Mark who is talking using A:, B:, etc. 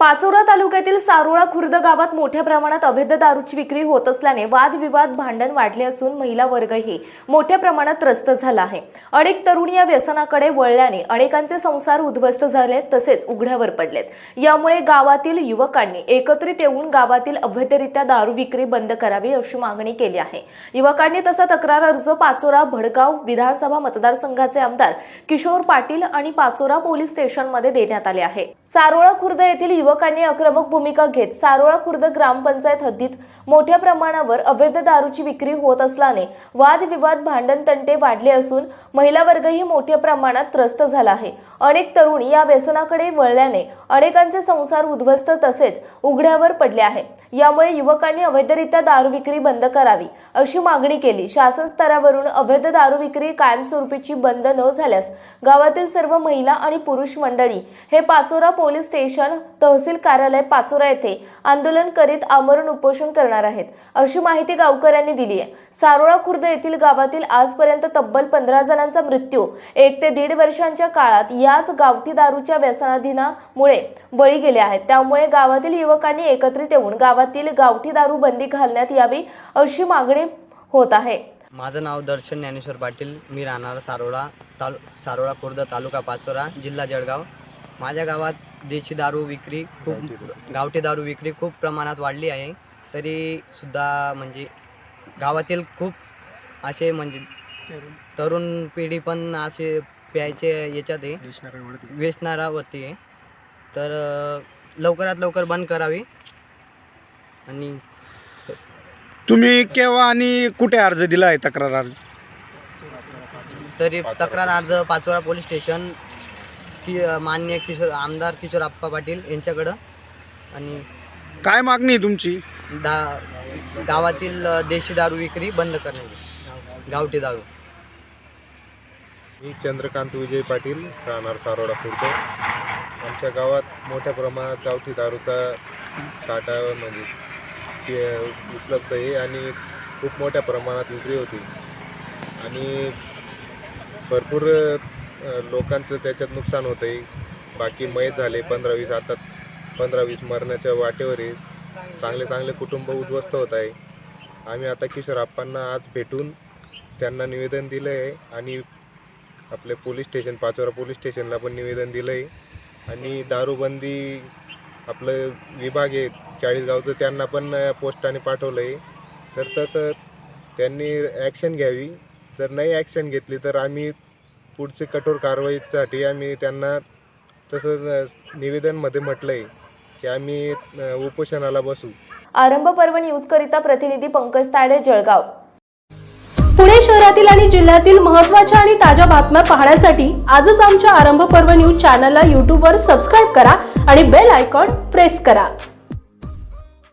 A: पाचोरा तालुक्यातील सारोळा खुर्द गावात मोठ्या प्रमाणात अवैध दारूची विक्री होत असल्याने वादविवाद भांडण वाढले असून महिला वर्गही मोठ्या प्रमाणात त्रस्त झाला आहे. अनेक तरुणी या व्यसनाकडे वळल्याने अनेकांचे संसार उद्ध्वस्त झाले तसेच उघड्यावर पडलेत. यामुळे गावातील युवकांनी एकत्रित येऊन गावातील अवैधरित्या दारू विक्री बंद करावी अशी मागणी केली आहे. युवकांनी तसा तक्रार अर्ज पाचोरा भडगाव विधानसभा मतदारसंघाचे आमदार किशोर पाटील आणि पाचोरा पोलीस स्टेशनमध्ये देण्यात आले आहे. सारोळा खुर्द येथील युवक युवकांनी आक्रमक भूमिका घेत सारोळा खुर्द ग्रामपंचायत हद्दीत मोठ्या प्रमाणावर अवैध दारूची विक्री होत असल्याने वादविवाद भांडण तंटे वाढले असून महिला वर्गही मोठ्या प्रमाणात त्रस्त झाला आहे. अनेक तरुण या व्यसनाकडे वळल्याने अनेकांचे संसार उद्ध्वस्त तसेच उघड्यावर पडले आहे. यामुळे युवकांनी अवैधरित्या दारू विक्री बंद करावी अशी मागणी केली. शासन स्तरावरून अवैध दारू विक्री कायमस्वरूपीची बंद न झाल्यास गावातील सर्व महिला आणि पुरुष मंडळी हे पाचोरा पोलीस स्टेशन तहसील तहसील कार्यालय पाचोरा येथे आंदोलन करीत आमरण उपोषण करणार आहेत. अशी माहिती गावकऱ्यांनी दिली आहे. सारोळा खुर्द येथील गावातील आजपर्यंत तब्बल पंधरा जणांचा मृत्यू. एक ते दीड वर्षांच्या काळात याच गावठी दारूच्या व्यसनाधीनामुळे बळी गेले आहेत. त्यामुळे गावातील युवकांनी एकत्रित येऊन गावातील गावठी दारू बंदी घालण्यात यावी अशी मागणी होत आहे.
B: माझं नाव दर्शन ज्ञानेश्वर पाटील. मी राहणार सारोळा तालु सारोळा खुर्द तालुका पाचोरा जिल्हा जळगाव. माझ्या गावात देशी दारू विक्री खूप गावठी दारू. विक्री खूप प्रमाणात वाढली आहे. तरी सुद्धा म्हणजे गावातील खूप असे म्हणजे तरुण. पिढी पण असे प्यायचे याच्यात आहे. व्यसनारावरती आहे. तर लवकरात लवकर बंद करावी. आणि
C: तुम्ही केव्हा आणि कुठे अर्ज दिला आहे तक्रार अर्ज?
B: तरी तक्रार अर्ज पाचोरा पोलीस स्टेशन की मान्य किशोर आमदार किशोर आप्पा पाटील यांच्याकडं. आणि
C: काय मागणी आहे तुमची?
B: दा गावातील देशी दारू विक्री बंद करण्याची. गावठी दारू.
D: मी चंद्रकांत विजय पाटील राहणार सारोडा खुर्द. आमच्या गावात मोठ्या प्रमाणात गावठी दारूचा साठा म्हणजे ते उपलब्ध आहे आणि खूप मोठ्या प्रमाणात विक्री होती. आणि भरपूर लोकांचं त्याच्यात नुकसान होतं आहे बाकी मयत झाले पंधरा वीस आता पंधरा वीस मरण्याच्या वाटेवर चांगले चांगले कुटुंब उद्ध्वस्त होत आहे. आम्ही आता किशोर आप्पांना आज भेटून त्यांना निवेदन दिलं आहे आणि आपले पोलीस स्टेशन पाचोरा पोलीस स्टेशनला पण निवेदन दिलं आहे आणि दारूबंदी आपलं विभाग आहे चाळीसगावचं त्यांना पण पोस्टाने पाठवलं आहे तर तसं त्यांनी ॲक्शन घ्यावी. जर नाही ॲक्शन घेतली तर आम्ही पुढची कठोर कारवाईसाठी आम्ही त्यांना तसं अ, निवेदनमध्ये म्हटलं आहे की आम्ही उपोषणाला बसू.
A: आरंभ पर्व न्यूज करिता प्रतिनिधी पंकज ताडे जळगाव.
E: पुणे शहरातील आणि जिल्ह्यातील महत्त्वाच्या आणि ताज्या बातम्या पाहण्यासाठी आजच आमच्या आरंभ पर्व न्यूज चॅनलला यूट्यूबवर सबस्क्राईब करा आणि बेल आयकॉन प्रेस करा.